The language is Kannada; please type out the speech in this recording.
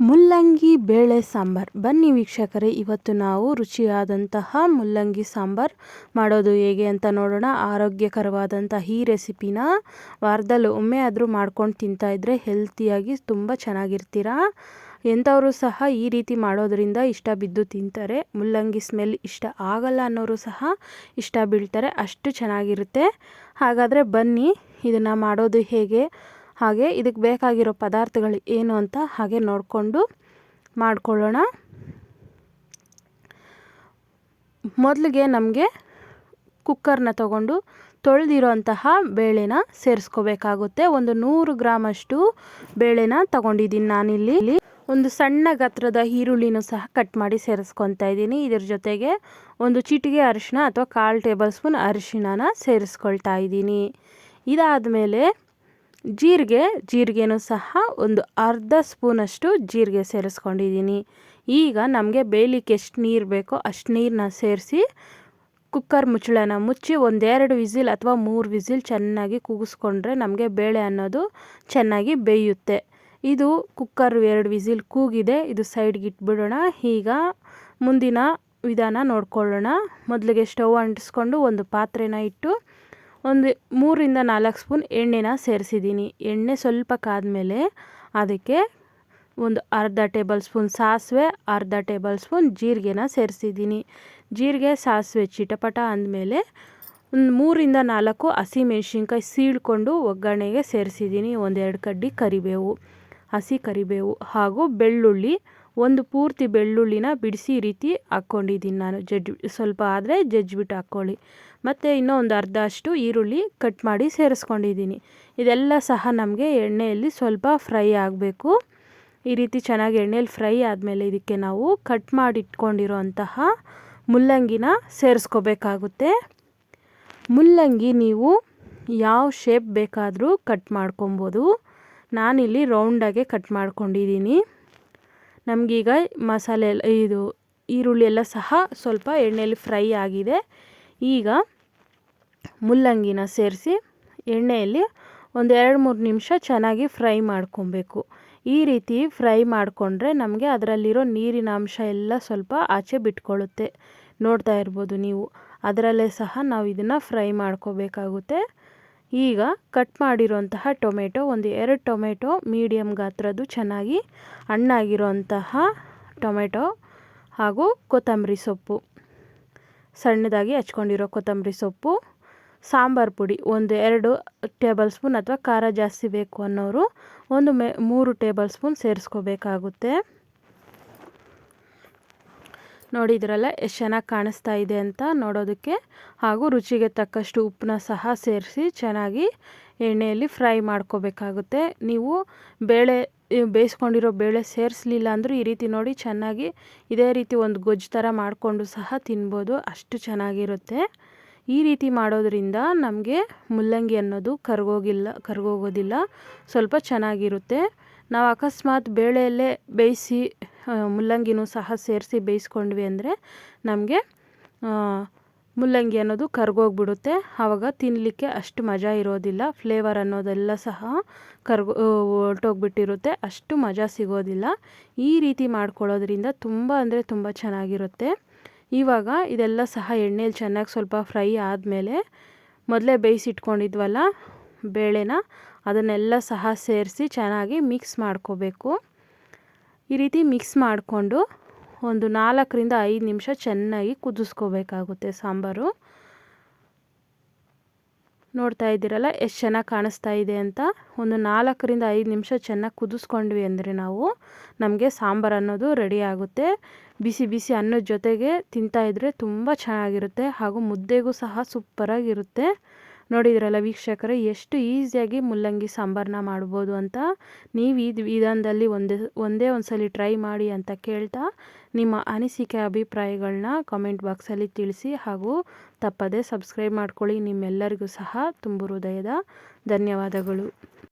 ಮುಲ್ಲಂಗಿ ಬೇಳೆ ಸಾಂಬಾರು. ಬನ್ನಿ ವೀಕ್ಷಕರೇ, ಇವತ್ತು ನಾವು ರುಚಿಯಾದಂತಹ ಮುಲ್ಲಂಗಿ ಸಾಂಬಾರು ಮಾಡೋದು ಹೇಗೆ ಅಂತ ನೋಡೋಣ. ಆರೋಗ್ಯಕರವಾದಂಥ ಈ ರೆಸಿಪಿನ ವಾರದಲ್ಲಿ ಒಮ್ಮೆ ಆದರೂ ಮಾಡ್ಕೊಂಡು ತಿಂತಾಯಿದ್ರೆ ಹೆಲ್ತಿಯಾಗಿ ತುಂಬ ಚೆನ್ನಾಗಿರ್ತೀರಾ? ಎಂಥವರು ಸಹ ಈ ರೀತಿ ಮಾಡೋದರಿಂದ ಇಷ್ಟ ಬಿದ್ದು ತಿಂತಾರೆ. ಮುಲ್ಲಂಗಿ ಸ್ಮೆಲ್ ಇಷ್ಟ ಆಗಲ್ಲ ಅನ್ನೋರು ಸಹ ಇಷ್ಟ ಬೀಳ್ತಾರೆ. ಅಷ್ಟು ಚೆನ್ನಾಗಿರುತ್ತೆ. ಹಾಗಾದರೆ ಬನ್ನಿ, ಇದನ್ನು ಮಾಡೋದು ಹೇಗೆ? ಹಾಗೆ ಇದಕ್ಕೆ ಬೇಕಾಗಿರೋ ಪದಾರ್ಥಗಳು ಏನು ಅಂತ ಹಾಗೆ ನೋಡಿಕೊಂಡು ಮಾಡಿಕೊಳ್ಳೋಣ. ಮೊದಲಿಗೆ ನಮಗೆ ಕುಕ್ಕರ್ನ ತಗೊಂಡು ತೊಳೆದಿರೋಂತಹ ಬೇಳೆನ ಸೇರಿಸ್ಕೋಬೇಕಾಗುತ್ತೆ. ಒಂದು ನೂರು ಗ್ರಾಮಷ್ಟು ಬೇಳೆನ ತಗೊಂಡಿದ್ದೀನಿ ನಾನಿಲ್ಲಿ. ಒಂದು ಸಣ್ಣ ಗಾತ್ರದ ಈರುಳ್ಳಿನೂ ಸಹ ಕಟ್ ಮಾಡಿ ಸೇರಿಸ್ಕೊತಾ ಇದ್ದೀನಿ. ಇದ್ರ ಜೊತೆಗೆ ಒಂದು ಚಿಟಿಗೆ ಅರಿಶಿನ ಅಥವಾ ಕಾಲು ಟೇಬಲ್ ಸ್ಪೂನ್ ಅರಿಶಿಣನ ಸೇರಿಸ್ಕೊಳ್ತಾ ಇದ್ದೀನಿ. ಇದಾದಮೇಲೆ ಜೀರಿಗೆ, ಜೀರಿಗೆನೂ ಸಹ ಒಂದು ಅರ್ಧ ಸ್ಪೂನಷ್ಟು ಜೀರಿಗೆ ಸೇರಿಸ್ಕೊಂಡಿದ್ದೀನಿ. ಈಗ ನಮಗೆ ಬೇಯಲಿಕ್ಕೆ ಎಷ್ಟು ನೀರು ಬೇಕೋ ಅಷ್ಟು ನೀರನ್ನ ಸೇರಿಸಿ ಕುಕ್ಕರ್ ಮುಚ್ಚಳನ ಮುಚ್ಚಿ ಒಂದೆರಡು ವಿಸಿಲ್ ಅಥವಾ ಮೂರು ವಿಸಿಲ್ ಚೆನ್ನಾಗಿ ಕೂಗಿಸ್ಕೊಂಡ್ರೆ ನಮಗೆ ಬೇಳೆ ಅನ್ನೋದು ಚೆನ್ನಾಗಿ ಬೇಯುತ್ತೆ. ಇದು ಕುಕ್ಕರ್ ಎರಡು ವಿಸಿಲ್ ಕೂಗಿದೆ, ಇದು ಸೈಡ್ಗೆ ಇಟ್ಬಿಡೋಣ. ಈಗ ಮುಂದಿನ ವಿಧಾನ ನೋಡ್ಕೊಳ್ಳೋಣ. ಮೊದಲಿಗೆ ಸ್ಟವ್ ಅಂಟಿಸ್ಕೊಂಡು ಒಂದು ಪಾತ್ರೆನ ಇಟ್ಟು ಒಂದು ಮೂರಿಂದ ನಾಲ್ಕು ಸ್ಪೂನ್ ಎಣ್ಣೆನ ಸೇರಿಸಿದ್ದೀನಿ. ಎಣ್ಣೆ ಸ್ವಲ್ಪ ಕಾದಮೇಲೆ ಅದಕ್ಕೆ ಒಂದು ಅರ್ಧ ಟೇಬಲ್ ಸ್ಪೂನ್ ಸಾಸಿವೆ, ಅರ್ಧ ಟೇಬಲ್ ಸ್ಪೂನ್ ಜೀರಿಗೆನ ಸೇರಿಸಿದ್ದೀನಿ. ಜೀರಿಗೆ, ಸಾಸಿವೆ ಚಿಟಪಟ ಅಂದಮೇಲೆ ಒಂದು ಮೂರಿಂದ ನಾಲ್ಕು ಹಸಿ ಮೆಣಸಿನ್ಕಾಯಿ ಸೀಳ್ಕೊಂಡು ಒಗ್ಗರಣೆಗೆ ಸೇರಿಸಿದ್ದೀನಿ. ಒಂದೆರಡು ಕಡ್ಡಿ ಕರಿಬೇವು, ಹಸಿ ಕರಿಬೇವು ಹಾಗೂ ಬೆಳ್ಳುಳ್ಳಿ ಒಂದು ಪೂರ್ತಿ ಬೆಳ್ಳುಳ್ಳಿನ ಬಿಡಿಸಿ ಈ ರೀತಿ ಹಾಕ್ಕೊಂಡಿದ್ದೀನಿ ನಾನು. ಜಜ್ ಸ್ವಲ್ಪ ಆದರೆ ಜಜ್ಜಿಬಿಟ್ಟು ಹಾಕ್ಕೊಳ್ಳಿ. ಮತ್ತು ಇನ್ನೂ ಒಂದು ಅರ್ಧ ಅಷ್ಟು ಈರುಳ್ಳಿ ಕಟ್ ಮಾಡಿ ಸೇರಿಸ್ಕೊಂಡಿದ್ದೀನಿ. ಇದೆಲ್ಲ ಸಹ ನಮಗೆ ಎಣ್ಣೆಯಲ್ಲಿ ಸ್ವಲ್ಪ ಫ್ರೈ ಆಗಬೇಕು. ಈ ರೀತಿ ಚೆನ್ನಾಗಿ ಎಣ್ಣೆಯಲ್ಲಿ ಫ್ರೈ ಆದಮೇಲೆ ಇದಕ್ಕೆ ನಾವು ಕಟ್ ಮಾಡಿ ಇಟ್ಕೊಂಡಿರೋಂತಹ ಮುಲ್ಲಂಗಿನ ಸೇರಿಸ್ಕೋಬೇಕಾಗುತ್ತೆ. ಮುಲ್ಲಂಗಿ ನೀವು ಯಾವ ಶೇಪ್ ಬೇಕಾದರೂ ಕಟ್ ಮಾಡ್ಕೊಬೋದು. ನಾನಿಲ್ಲಿ ರೌಂಡಾಗೆ ಕಟ್ ಮಾಡ್ಕೊಂಡಿದ್ದೀನಿ. ನಮಗೀಗ ಮಸಾಲೆ ಇದು ಈರುಳ್ಳಿ ಎಲ್ಲ ಸಹ ಸ್ವಲ್ಪ ಎಣ್ಣೆಯಲ್ಲಿ ಫ್ರೈ ಆಗಿದೆ. ಈಗ ಮುಲ್ಲಂಗಿನ ಸೇರಿಸಿ ಎಣ್ಣೆಯಲ್ಲಿ ಒಂದು ಎರಡು ಮೂರು ನಿಮಿಷ ಚೆನ್ನಾಗಿ ಫ್ರೈ ಮಾಡ್ಕೊಬೇಕು. ಈ ರೀತಿ ಫ್ರೈ ಮಾಡಿಕೊಂಡ್ರೆ ನಮಗೆ ಅದರಲ್ಲಿರೋ ನೀರಿನ ಅಂಶ ಎಲ್ಲ ಸ್ವಲ್ಪ ಆಚೆ ಬಿಟ್ಕೊಳ್ಳುತ್ತೆ. ನೋಡ್ತಾ ಇರ್ಬೋದು ನೀವು. ಅದರಲ್ಲೇ ಸಹ ನಾವು ಇದನ್ನು ಫ್ರೈ ಮಾಡ್ಕೋಬೇಕಾಗುತ್ತೆ. ಈಗ ಕಟ್ ಮಾಡಿರುವಂತಹ ಟೊಮೆಟೊ, ಒಂದು ಎರಡು ಟೊಮೆಟೊ ಮೀಡಿಯಮ್ ಗಾತ್ರದ್ದು ಚೆನ್ನಾಗಿ ಹಣ್ಣಾಗಿರುವಂತಹ ಟೊಮೆಟೊ ಹಾಗೂ ಕೊತ್ತಂಬರಿ ಸೊಪ್ಪು. ಸಣ್ಣದಾಗಿ ಹಚ್ಕೊಂಡಿರೋ ಕೊತ್ತಂಬರಿ ಸೊಪ್ಪು, ಸಾಂಬಾರು ಪುಡಿ, ಒಂದು ಎರಡು ಟೇಬಲ್ ಸ್ಪೂನ್ ಅಥವಾ ಖಾರ ಜಾಸ್ತಿ ಬೇಕು ಅನ್ನೋರು ಒಂದು ಮೆ, ಮೂರು ಟೇಬಲ್ ಸ್ಪೂನ್ ಸೇರಿಸ್ಕೋಬೇಕಾಗುತ್ತೆ. ನೋಡಿದ್ರಲ್ಲ ಎಷ್ಟು ಚೆನ್ನಾಗಿ ಕಾಣಿಸ್ತಾ ಇದೆ ಅಂತ ನೋಡೋದಕ್ಕೆ. ಹಾಗೂ ರುಚಿಗೆ ತಕ್ಕಷ್ಟು ಉಪ್ಪನ್ನ ಸಹ ಸೇರಿಸಿ ಚೆನ್ನಾಗಿ ಎಣ್ಣೆಯಲ್ಲಿ ಫ್ರೈ ಮಾಡ್ಕೋಬೇಕಾಗುತ್ತೆ. ನೀವು ಬೇಳೆ ಬೇಯಿಸ್ಕೊಂಡಿರೋ ಬೇಳೆ ಸೇರಿಸ್ಲಿಲ್ಲ ಅಂದರೂ ಈ ರೀತಿ ನೋಡಿ ಚೆನ್ನಾಗಿ ಇದೇ ರೀತಿ ಒಂದು ಗೊಜ್ಜು ಥರ ಮಾಡಿಕೊಂಡು ಸಹ ತಿನ್ಬೋದು. ಅಷ್ಟು ಚೆನ್ನಾಗಿರುತ್ತೆ. ಈ ರೀತಿ ಮಾಡೋದ್ರಿಂದ ನಮಗೆ ಮುಲ್ಲಂಗಿ ಅನ್ನೋದು ಕರ್ಗೋಗಿಲ್ಲ, ಕರ್ಗೋಗೋದಿಲ್ಲ. ಸ್ವಲ್ಪ ಚೆನ್ನಾಗಿರುತ್ತೆ. ನಾವು ಅಕಸ್ಮಾತ್ ಬೇಳೆಯಲ್ಲೇ ಬೇಯಿಸಿ ಮುಲ್ಲಂಗಿನೂ ಸಹ ಸೇರಿಸಿ ಬೇಯಿಸ್ಕೊಂಡ್ವಿ ಅಂದರೆ ನಮಗೆ ಮುಲ್ಲಂಗಿ ಅನ್ನೋದು ಕರ್ಗೋಗ್ಬಿಡುತ್ತೆ. ಆವಾಗ ತಿನ್ನಲಿಕ್ಕೆ ಅಷ್ಟು ಮಜಾ ಇರೋದಿಲ್ಲ. ಫ್ಲೇವರ್ ಅನ್ನೋದೆಲ್ಲ ಸಹ ಕರ್ಗೋ ಹೊರಟೋಗ್ಬಿಟ್ಟಿರುತ್ತೆ. ಅಷ್ಟು ಮಜಾ ಸಿಗೋದಿಲ್ಲ. ಈ ರೀತಿ ಮಾಡ್ಕೊಳ್ಳೋದ್ರಿಂದ ತುಂಬ ಅಂದರೆ ತುಂಬ ಚೆನ್ನಾಗಿರುತ್ತೆ. ಇವಾಗ ಇದೆಲ್ಲ ಸಹ ಎಣ್ಣೆಲಿ ಚೆನ್ನಾಗಿ ಸ್ವಲ್ಪ ಫ್ರೈ ಆದಮೇಲೆ ಮೊದಲೇ ಬೇಯಿಸಿಟ್ಕೊಂಡಿದ್ವಲ್ಲ, ಬೇಳೆನ, ಅದನ್ನೆಲ್ಲ ಸಹ ಸೇರಿಸಿ ಚೆನ್ನಾಗಿ ಮಿಕ್ಸ್ ಮಾಡ್ಕೋಬೇಕು. ಈ ರೀತಿ ಮಿಕ್ಸ್ ಮಾಡಿಕೊಂಡು ಒಂದು ನಾಲ್ಕರಿಂದ ಐದು ನಿಮಿಷ ಚೆನ್ನಾಗಿ ಕುದಿಸ್ಕೋಬೇಕಾಗುತ್ತೆ ಸಾಂಬಾರು. ನೋಡ್ತಾ ಇದ್ದೀರಲ್ಲ, ಎಷ್ಟು ಚೆನ್ನಾಗಿ ಕಾಣಿಸ್ತಾ ಇದೆ ಅಂತ. ಒಂದು ನಾಲ್ಕರಿಂದ ಐದು ನಿಮಿಷ ಚೆನ್ನಾಗಿ ಕುದಿಸ್ಕೊಂಡ್ವಿ ಅಂದರೆ ನಾವು ನಮಗೆ ಸಾಂಬಾರು ಅನ್ನೋದು ರೆಡಿ ಆಗುತ್ತೆ. ಬಿಸಿ ಬಿಸಿ ಅನ್ನದ ಜೊತೆಗೆ ತಿಂತಾಯಿದ್ರೆ ತುಂಬ ಚೆನ್ನಾಗಿರುತ್ತೆ ಹಾಗೂ ಮುದ್ದೆಗೂ ಸಹ ಸೂಪರಾಗಿರುತ್ತೆ ನೋಡಿದ್ರಲ್ಲ ವೀಕ್ಷಕರೇ, ಎಷ್ಟು ಈಸಿಯಾಗಿ ಮುಲ್ಲಂಗಿ ಸಾಂಬಾರನ್ನ ಮಾಡ್ಬೋದು ಅಂತ. ನೀವು ಈ ವಿಧಾನದಲ್ಲಿ ಒಂದೇ ಒಂದೇ ಒಂದು ಸಲ ಟ್ರೈ ಮಾಡಿ ಅಂತ ಕೇಳ್ತಾ ನಿಮ್ಮ ಅನಿಸಿಕೆ ಅಭಿಪ್ರಾಯಗಳನ್ನ ಕಾಮೆಂಟ್ ಬಾಕ್ಸಲ್ಲಿ ತಿಳಿಸಿ ಹಾಗೂ ತಪ್ಪದೇ ಸಬ್ಸ್ಕ್ರೈಬ್ ಮಾಡ್ಕೊಳ್ಳಿ. ನಿಮ್ಮೆಲ್ಲರಿಗೂ ಸಹ ತುಂಬು ಹೃದಯದ ಧನ್ಯವಾದಗಳು.